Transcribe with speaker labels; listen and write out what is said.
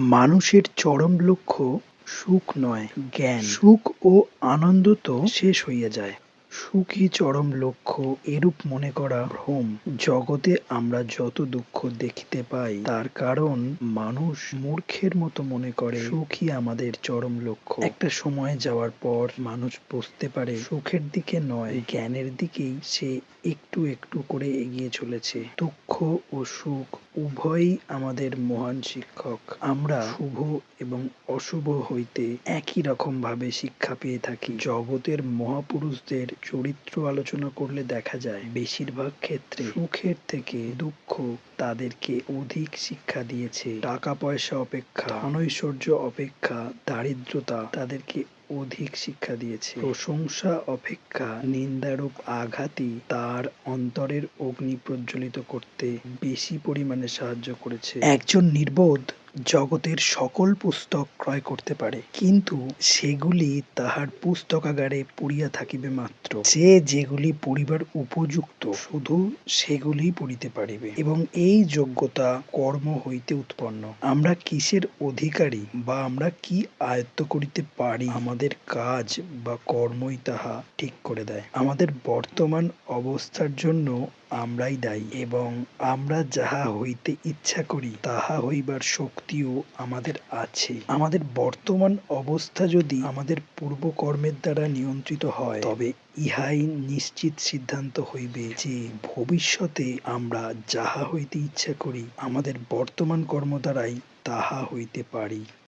Speaker 1: মানুষের চরম লক্ষ্য সুখ নয়, জ্ঞান। সুখ ও আনন্দ তো শেষ হইয়া যায়। সুখই চরম লক্ষ্য, এরূপ মনে করা ভ্রম। জগতে আমরা যত দুঃখ দেখিতে পাই, তার কারণ মানুষ মূর্খের মতো মনে করে। সুখই আমাদের চরম লক্ষ্য। একটা সময় যাওয়ার পর মানুষ বুঝতে পারে, সুখের দিকে নয়, জ্ঞানের দিকেই সে একটু একটু করে এগিয়ে চলেছে। দুঃখ ও সুখ উভয়ই আমাদের মহান শিক্ষক। আমরা শুভ এবং অশুভ হইতে একই রকম ভাবে শিক্ষা পেয়ে থাকি। জগতের মহাপুরুষদের চরিত্র আলোচনা করলে দেখা যায়, বেশিরভাগ ক্ষেত্রে সুখের থেকে দুঃখ তাদেরকে অধিক শিক্ষা দিয়েছে। টাকা পয়সা অপেক্ষা, ধনৈশ্বর্য অপেক্ষা, দারিদ্রতা তাদেরকে অধিক শিক্ষা দিয়েছে। প্রশংসা অপেক্ষা নিন্দারূপ আঘাতই তার অন্তরের অগ্নি প্রজ্বলিত করতে বেশি পরিমাণে সাহায্য করেছে। একজন নির্বোধ জগতের সকল পুস্তক ক্রয় করতে পারে। কিন্তু সেগুলি তাহার পুস্তকাগারে পড়িয়া থাকিবে মাত্র। যে যেগুলি পড়িবার উপযুক্ত, শুধু সেগুলিই পড়িতে পারিবে এবং এই যোগ্যতা কর্ম হইতে উৎপন্ন। আমরা কিসের অধিকারী বা আমরা কি আয়ত্ত করিতে পারি, আমাদের কাজ বা কর্মই তাহা ঠিক করে দেয়। আমাদের বর্তমান অবস্থার জন্য আমরাই দায়ী এবং আমরা যাহা হইতে ইচ্ছা করি, তাহা হইবার শক্তিও আমাদের আছে। আমাদের বর্তমান অবস্থা যদি আমাদের পূর্ব কর্মের দ্বারা নিয়ন্ত্রিত হয়, তবে ইহাই নিশ্চিত সিদ্ধান্ত হইবে যে ভবিষ্যতে আমরা যাহা হইতে ইচ্ছা করি, আমাদের বর্তমান কর্ম দ্বারাই তাহা হইতে পারি।